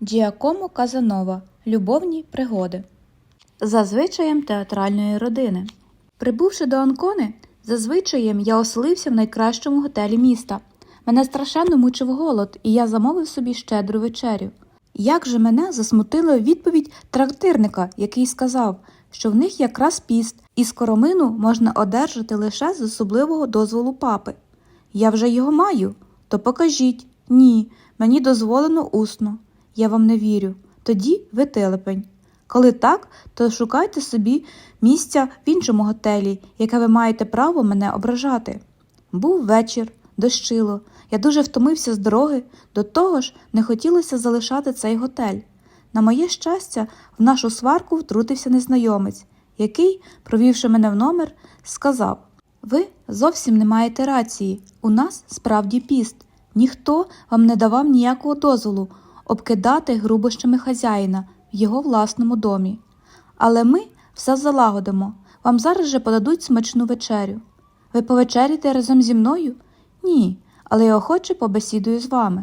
Діакомо Казанова. Любовні пригоди. За звичаєм театральної родини. Прибувши до Анкони, за звичаєм я оселився в найкращому готелі міста. Мене страшенно мучив голод, і я замовив собі щедру вечерю. Як же мене засмутила відповідь трактирника, який сказав, що в них якраз піст, і скоромину можна одержати лише з особливого дозволу папи. Я вже його маю, то покажіть. Ні, мені дозволено усно. Я вам не вірю. Тоді ви телепень. Коли так, то шукайте собі місця в іншому готелі, яке ви маєте право мене ображати. Був вечір, дощило. Я дуже втомився з дороги, до того ж не хотілося залишати цей готель. На моє щастя, в нашу сварку втрутився незнайомець, який, провівши мене в номер, сказав Ви зовсім не маєте рації. У нас справді піст. Ніхто вам не давав ніякого дозволу обкидати грубощами хазяїна в його власному домі. Але ми все залагодимо. Вам зараз же подадуть смачну вечерю. Ви повечеряєте разом зі мною? Ні, але я охоче побесідую з вами.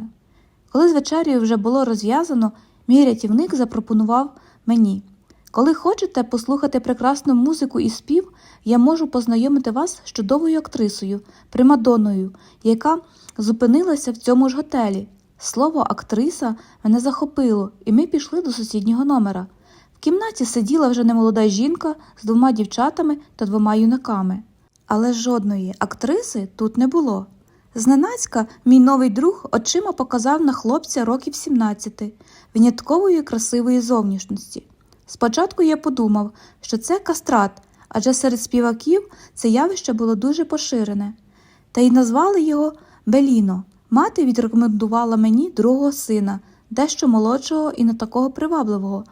Коли з вечерею вже було розв'язано, мій рятівник запропонував мені. Коли хочете послухати прекрасну музику і спів, я можу познайомити вас з чудовою актрисою, примадонною, яка зупинилася в цьому ж готелі. Слово актриса мене захопило, і ми пішли до сусіднього номера. В кімнаті сиділа вже немолода жінка з двома дівчатами та двома юнаками. Але жодної актриси тут не було. Зненацька мій новий друг очима показав на хлопця років 17, виняткової красивої зовнішності. Спочатку я подумав, що це кастрат, адже серед співаків це явище було дуже поширене, та й назвали його Беліно. Мати відрекомендувала мені другого сина, дещо молодшого і не такого привабливого,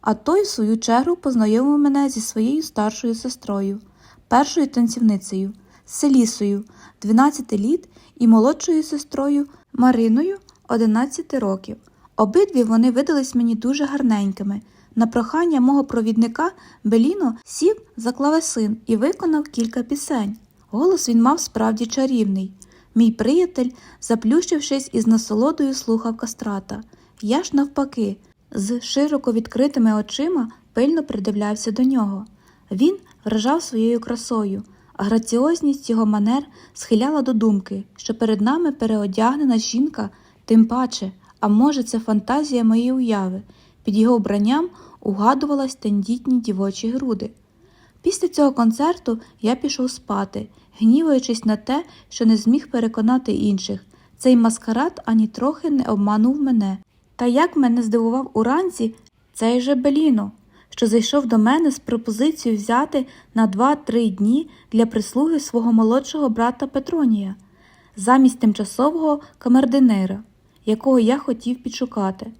а той, в свою чергу, познайомив мене зі своєю старшою сестрою, першою танцівницею, Селісою, 12 літ, і молодшою сестрою Мариною, 11 років. Обидві вони видались мені дуже гарненькими. На прохання мого провідника Беліно сів за клавесин і виконав кілька пісень. Голос він мав справді чарівний. Мій приятель, заплющившись із насолодою, слухав кастрата. Я ж, навпаки, з широко відкритими очима пильно придивлявся до нього. Він вражав своєю красою, а граціозність його манер схиляла до думки, що перед нами переодягнена жінка, тим паче, а може, це фантазія моєї уяви. Під його вбранням угадувалась тендітні дівочі груди. Після цього концерту я пішов спати, гніваючись на те, що не зміг переконати інших. Цей маскарад ані трохи не обманув мене. Та як мене здивував уранці цей же Беліно, що зайшов до мене з пропозицією взяти на 2-3 дні для прислуги свого молодшого брата Петронія, замість тимчасового камердинера, якого я хотів підшукати.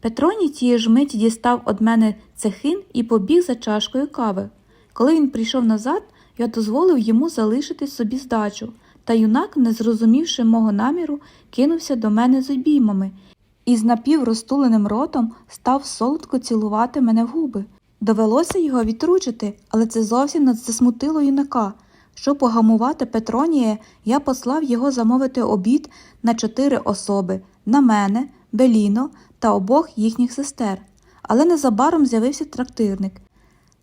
Петроній тієї ж миті дістав од мене цехин і побіг за чашкою кави. Коли він прийшов назад, я дозволив йому залишити собі здачу, та юнак, не зрозумівши мого наміру, кинувся до мене з обіймами і з напіврозтуленим ротом став солодко цілувати мене в губи. Довелося його відручити, але це зовсім не засмутило юнака. Щоб погамувати Петронія, я послав його замовити обід на чотири особи на мене, Беліно та обох їхніх сестер. Але незабаром з'явився трактирник.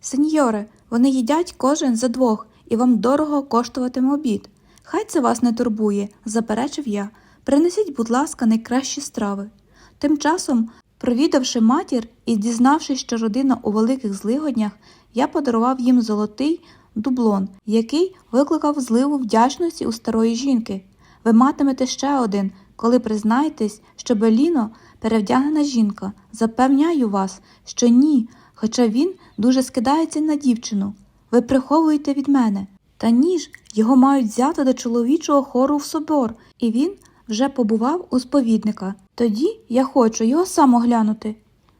Сеньоре, вони їдять кожен за двох, і вам дорого коштуватиме обід. Хай це вас не турбує, заперечив я. Принесіть, будь ласка, найкращі страви. Тим часом, провідавши матір і дізнавшись, що родина у великих злигоднях, я подарував їм золотий дублон, який викликав зливу вдячності у старої жінки. Ви матимете ще один, коли признаєтесь, що Беліно перевдягнена жінка. Запевняю вас, що ні, хоча він дуже скидається на дівчину. Ви приховуєте від мене. Та ні ж, його мають взяти до чоловічого хору в собор, і він вже побував у сповідника. Тоді я хочу його сам оглянути.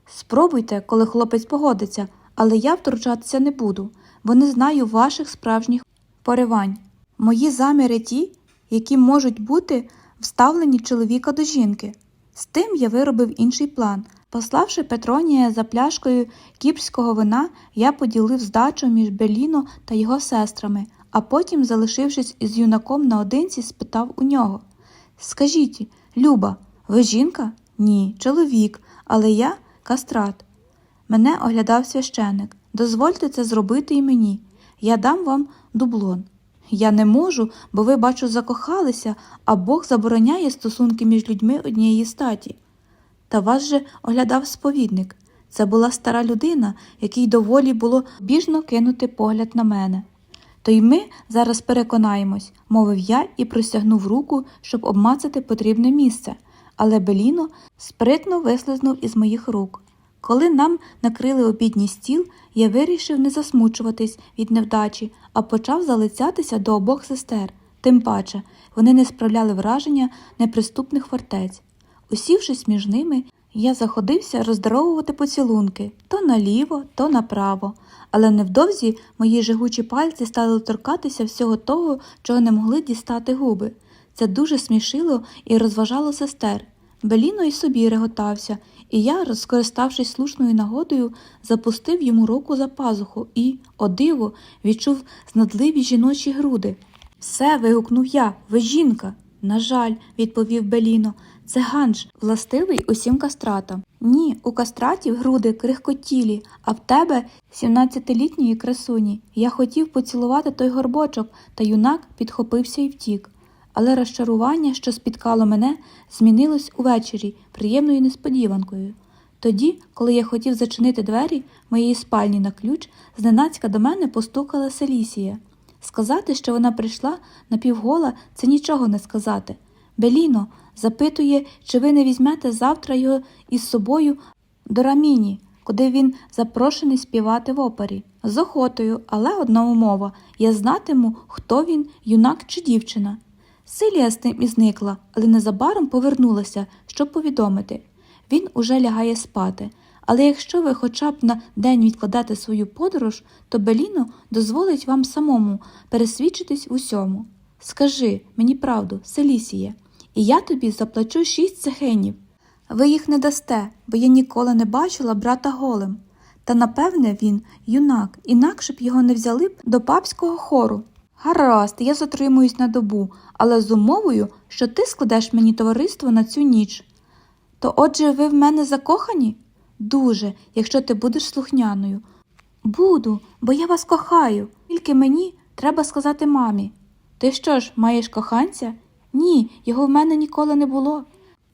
Спробуйте, коли хлопець погодиться, але я втручатися не буду, бо не знаю ваших справжніх поривань. Мої заміри ті, які можуть бути вставлені чоловіка до жінки. З тим я виробив інший план. Пославши Петронія за пляшкою кіпрського вина, я поділив здачу між Беліно та його сестрами, а потім, залишившись із юнаком наодинці, спитав у нього Скажіть, Люба, ви жінка? Ні, чоловік, але я кастрат. Мене оглядав священик. Дозвольте це зробити і мені. Я дам вам дублон. Я не можу, бо ви, бачу, закохалися, а Бог забороняє стосунки між людьми однієї статі. Та вас же оглядав сповідник. Це була стара людина, якій доволі було біжно кинути погляд на мене. То й ми зараз переконаємось, мовив я і простягнув руку, щоб обмацати потрібне місце, але Беліно спритно вислизнув із моїх рук. Коли нам накрили обідній стіл, я вирішив не засмучуватись від невдачі, а почав залицятися до обох сестер. Тим паче, вони не справляли враження неприступних фортець. Усівшись між ними, я заходився роздаровувати поцілунки то наліво, то направо, але невдовзі мої жигучі пальці стали торкатися всього того, чого не могли дістати губи. Це дуже смішило і розважало сестер. Беліно й собі реготався, і я, розкориставшись слушною нагодою, запустив йому руку за пазуху і, о диво, відчув знадливі жіночі груди. Все, вигукнув я, ви жінка. На жаль, відповів Беліно, це ганж, властивий усім кастратам. Ні, у кастратів груди крихкотілі, а в тебе 17-літньої красуні. Я хотів поцілувати той горбочок, та юнак підхопився і втік. Але розчарування, що спіткало мене, змінилось увечері приємною несподіванкою. Тоді, коли я хотів зачинити двері моєї спальні на ключ, зненацька до мене постукала Селісія. Сказати, що вона прийшла напівгола, це нічого не сказати. Беліно запитує, чи ви не візьмете завтра його із собою до Раміні, куди він запрошений співати в опері. З охотою, але одна умова я знатиму, хто він, юнак чи дівчина. Силія з тим і зникла, але незабаром повернулася, щоб повідомити. Він уже лягає спати. Але якщо ви хоча б на день відкладете свою подорож, то Беліно дозволить вам самому пересвідчитись усьому. Скажи мені правду, Селісіє, і я тобі заплачу шість цехенів. Ви їх не дасте, бо я ніколи не бачила брата голим. Та напевне він юнак, інакше б його не взяли б до папського хору. Гаразд, я затримуюсь на добу, але з умовою, що ти складеш мені товариство на цю ніч. То отже, ви в мене закохані? Дуже, якщо ти будеш слухняною. Буду, бо я вас кохаю. Тільки мені треба сказати мамі. Ти що ж, маєш коханця? Ні, його в мене ніколи не було.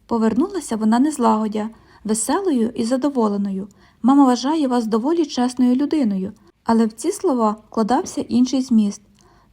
Повернулася вона незлагодя, веселою і задоволеною. Мама вважає вас доволі чесною людиною, але в ці слова вкладався інший зміст.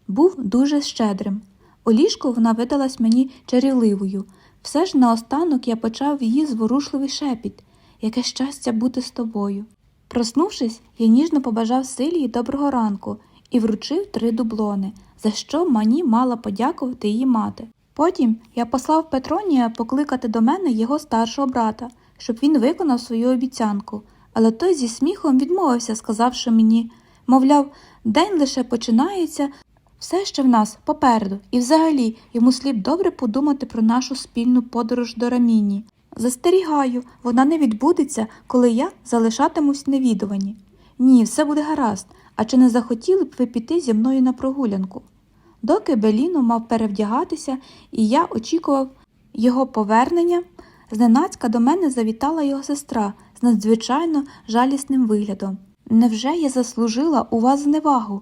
Був дуже щедрим. У ліжку вона видалась мені чарівливою. Все ж наостанок я почав її зворушливий шепіт яке щастя бути з тобою. Проснувшись, я ніжно побажав Силії доброго ранку і вручив три дублони, за що мені мала подякувати її мати. Потім я послав Петронія покликати до мене його старшого брата, щоб він виконав свою обіцянку, але той зі сміхом відмовився, сказавши мені мовляв, день лише починається, все ще в нас попереду, і взагалі йому слід добре подумати про нашу спільну подорож до Раміні. Застерігаю, вона не відбудеться, коли я залишатимусь невідувані. Ні, все буде гаразд, а чи не захотіли б ви піти зі мною на прогулянку? Доки Беліно мав перевдягатися, і я очікував його повернення, зненацька до мене завітала його сестра з надзвичайно жалісним виглядом. Невже я заслужила у вас зневагу?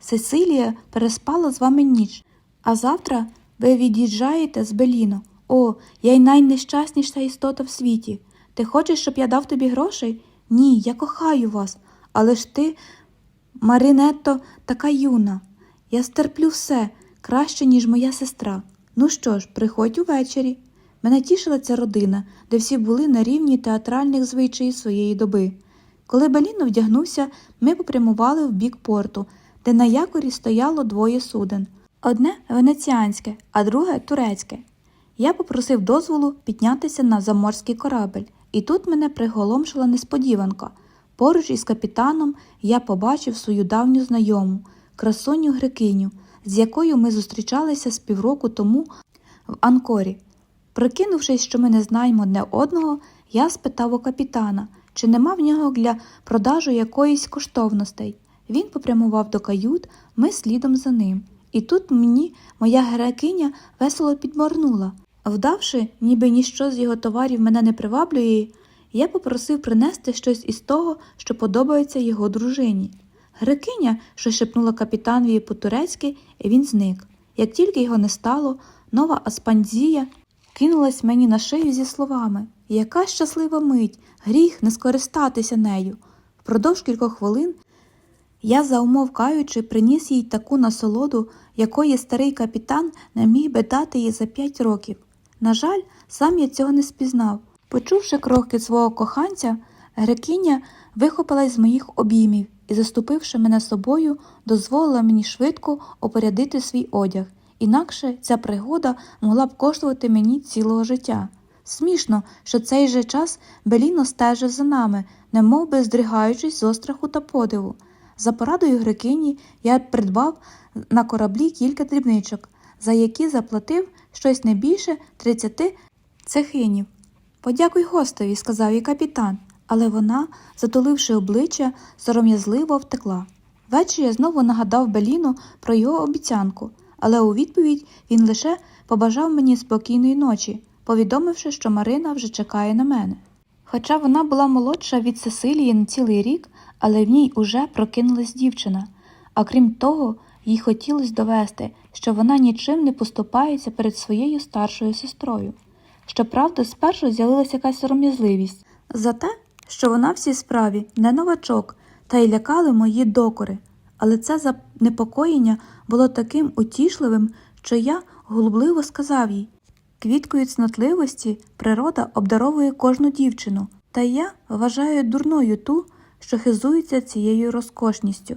Сесилія переспала з вами ніч, а завтра ви від'їжджаєте з Беліно. О, я й найнещасніша істота в світі. Ти хочеш, щоб я дав тобі грошей? Ні, я кохаю вас, але ж ти, Маринетто, така юна. Я стерплю все краще, ніж моя сестра. Ну що ж, приходь увечері. Мене тішила ця родина, де всі були на рівні театральних звичаїв своєї доби. Коли Беліно вдягнувся, ми попрямували в бік порту, де на якорі стояло двоє суден одне венеціанське, а друге турецьке. Я попросив дозволу піднятися на заморський корабель, і тут мене приголомшила несподіванка. Поруч із капітаном я побачив свою давню знайому, красуню грекиню, з якою ми зустрічалися з півроку тому в Анкорі. Прикинувшись, що ми не знаємо одне одного, я спитав у капітана, чи нема в нього для продажу якоїсь коштовностей. Він попрямував до кают, ми слідом за ним. І тут мені моя грекиня весело підморнула. Вдавши, ніби ніщо з його товарів мене не приваблює, я попросив принести щось із того, що подобається його дружині. Грекиня, що шепнула капітанові по-турецьки, і він зник. Як тільки його не стало, нова Аспандзія кинулась мені на шию зі словами Яка щаслива мить, гріх не скористатися нею. Впродовж кількох хвилин я, заумовкаючи, приніс їй таку насолоду, якої старий капітан не міг би дати їй за п'ять років. На жаль, сам я цього не спізнав. Почувши кроки свого коханця, грекиня вихопилась з моїх обіймів і, заступивши мене собою, дозволила мені швидко опорядити свій одяг, інакше ця пригода могла б коштувати мені цілого життя. Смішно, що цей же час Беліно стежив за нами, немов би здригаючись з остраху та подиву. За порадою грекині я придбав на кораблі кілька дрібничок, за які заплатив щось не більше 30 цехинів. Подякуй гостеві, сказав їй капітан, але вона, затуливши обличчя, сором'язливо втекла. Ввечері я знову нагадав Беліну про його обіцянку, але у відповідь він лише побажав мені спокійної ночі, повідомивши, що Марина вже чекає на мене. Хоча вона була молодша від Сесилії на цілий рік, але в ній уже прокинулась дівчина, а крім того, їй хотілося довести, що вона нічим не поступається перед своєю старшою сестрою. Щоправда, спершу з'явилася якась сором'язливість за те, що вона в цій справі не новачок, та й лякали мої докори. Але це занепокоєння було таким утішливим, що я голубливо сказав їй квіткою цнотливості природа обдаровує кожну дівчину, та я вважаю дурною ту, що хизується цією розкошністю.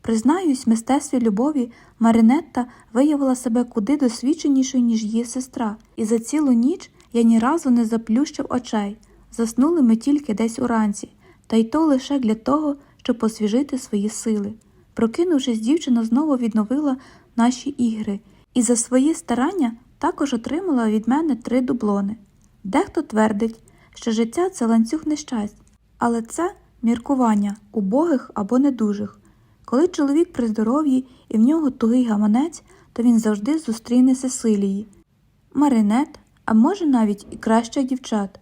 Признаюсь, в мистецтві любові Маринетта виявила себе куди досвідченішою, ніж її сестра, і за цілу ніч я ні разу не заплющив очей. Заснули ми тільки десь уранці, та й то лише для того, щоб освіжити свої сили. Прокинувшись, дівчина знову відновила наші ігри, і за свої старання також отримала від мене три дублони. Дехто твердить, що життя це ланцюг нещасть, але це міркування убогих або недужих. Коли чоловік при здоров'ї і в нього тугий гаманець, то він завжди зустріне Сесилії, Маринет, а може навіть і кращих дівчат.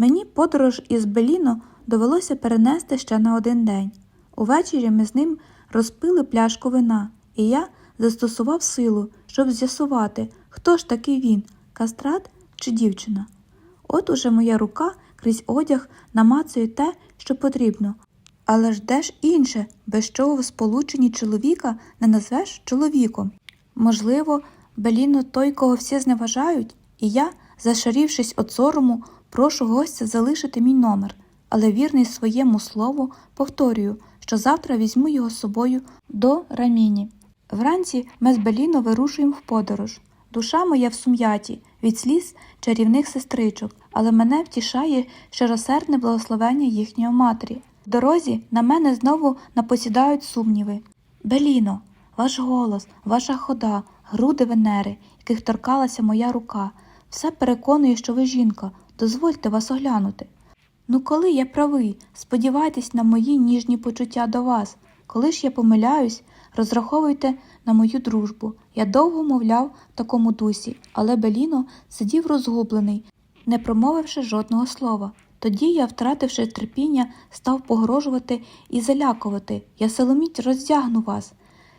Мені подорож із Беліно довелося перенести ще на один день. Увечері ми з ним розпили пляшку вина, і я застосував силу, щоб з'ясувати, хто ж такий він кастрат чи дівчина. От уже моя рука крізь одяг намацує те, що потрібно. Але ж де ж інше, без чого в сполученні чоловіка не назвеш чоловіком? Можливо, Беліно той, кого всі зневажають, і я, зашарівшись від сорому, прошу гостя залишити мій номер, але вірний своєму слову повторюю, що завтра візьму його з собою до Раміні. Вранці ми з Беліно вирушуємо в подорож. Душа моя в сум'яті від сліз чарівних сестричок, але мене втішає щиросердне благословення їхньої матері. В дорозі на мене знову напосідають сумніви. Беліно, ваш голос, ваша хода, груди Венери, яких торкалася моя рука, все переконує, що ви жінка, дозвольте вас оглянути. Ну, коли я правий, сподівайтесь на мої ніжні почуття до вас. Коли ж я помиляюсь, розраховуйте на мою дружбу. Я довго мовляв в такому дусі, але Беліно сидів розгублений, не промовивши жодного слова. Тоді я, втративши терпіння, став погрожувати і залякувати. Я силоміть роздягну вас.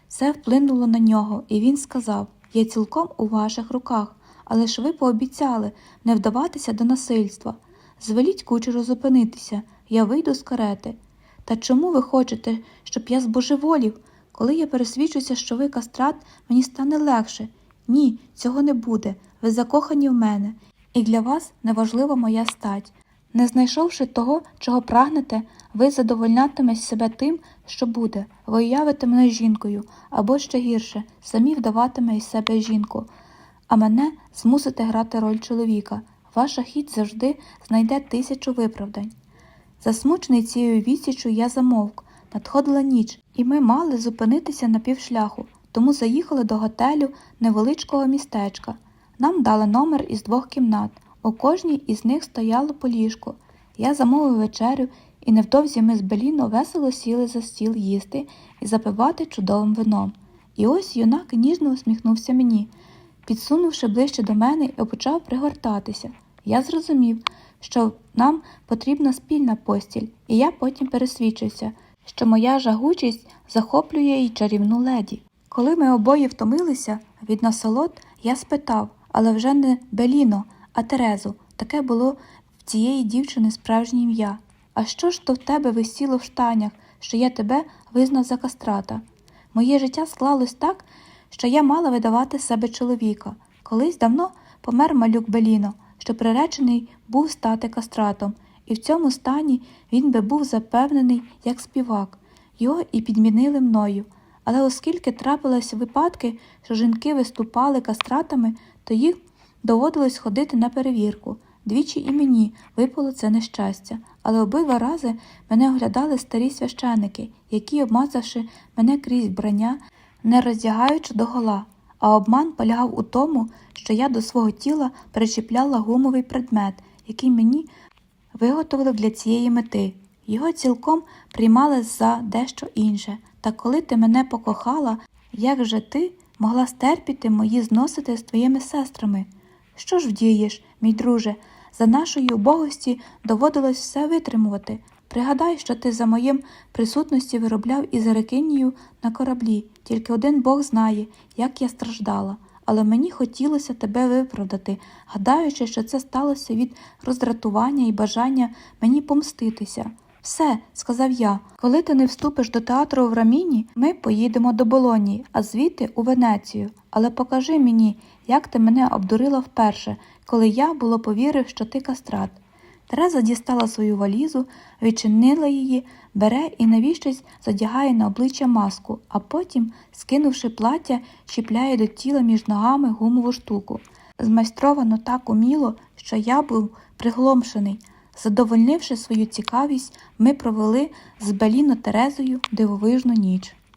Це вплинуло на нього, і він сказав Я цілком у ваших руках, але ж ви пообіцяли не вдаватися до насильства. Звеліть кучеру зупинитися, я вийду з карети. Та чому ви хочете, щоб я збожеволів? Коли я пересвідчуся, що ви кастрат, мені стане легше. Ні, цього не буде. Ви закохані в мене, і для вас неважлива моя стать. Не знайшовши того, чого прагнете, ви задовольнятиме себе тим, що буде, ви уявите мене жінкою, або ще гірше, самі вдаватиме із себе жінку, а мене змусите грати роль чоловіка. Ваша хіть завжди знайде тисячу виправдань. Засмучений цією відсічю я замовк. Надходила ніч, і ми мали зупинитися на півшляху, тому заїхали до готелю невеличкого містечка. Нам дали номер із двох кімнат. У кожній із них стояло по ліжку. Я замовив вечерю, і невдовзі ми з Беліно весело сіли за стіл їсти і запивати чудовим вином. І ось юнак ніжно усміхнувся мені. Підсунувши ближче до мене і почав пригортатися. Я зрозумів, що нам потрібна спільна постіль, і я потім пересвідчився, що моя жагучість захоплює й чарівну леді. Коли ми обоє втомилися від насолод, я спитав, але вже не Беліно, а Терезу. Таке було в цієї дівчини справжнє ім'я. А що ж то в тебе висіло в штанях, що я тебе визнав за кастрата? Моє життя склалось так, що я мала видавати себе чоловіка. Колись давно помер малюк Беліно, що приречений був стати кастратом, і в цьому стані він би був запевнений як співак. Його і підмінили мною. Але оскільки трапилися випадки, що жінки виступали кастратами, то їх доводилось ходити на перевірку. Двічі і мені випало це нещастя, але обидва рази мене оглядали старі священики, які, обмазавши мене крізь брання, не роздягаючи догола, а обман полягав у тому, що я до свого тіла причіпляла гумовий предмет, який мені виготовили для цієї мети. Його цілком приймали за дещо інше. Та коли ти мене покохала, як же ти могла стерпіти мої зносити з твоїми сестрами? Що ж вдієш, мій друже, за нашої убогості доводилось все витримувати. Пригадай, що ти за моїм присутності виробляв із Ерекинію на кораблі, тільки один Бог знає, як я страждала. Але мені хотілося тебе виправдати, гадаючи, що це сталося від роздратування і бажання мені помститися. Все, сказав я, коли ти не вступиш до театру в Раміні, ми поїдемо до Болонії, а звідти у Венецію. Але покажи мені, як ти мене обдурила вперше, коли я було повірив, що ти кастрат. Тереза дістала свою валізу, відчинила її, бере і навіщось задягає на обличчя маску, а потім, скинувши плаття, чіпляє до тіла між ногами гумову штуку. Змайстровано так уміло, що я був пригломшений. Задовольнивши свою цікавість, ми провели з Беліно Терезою дивовижну ніч.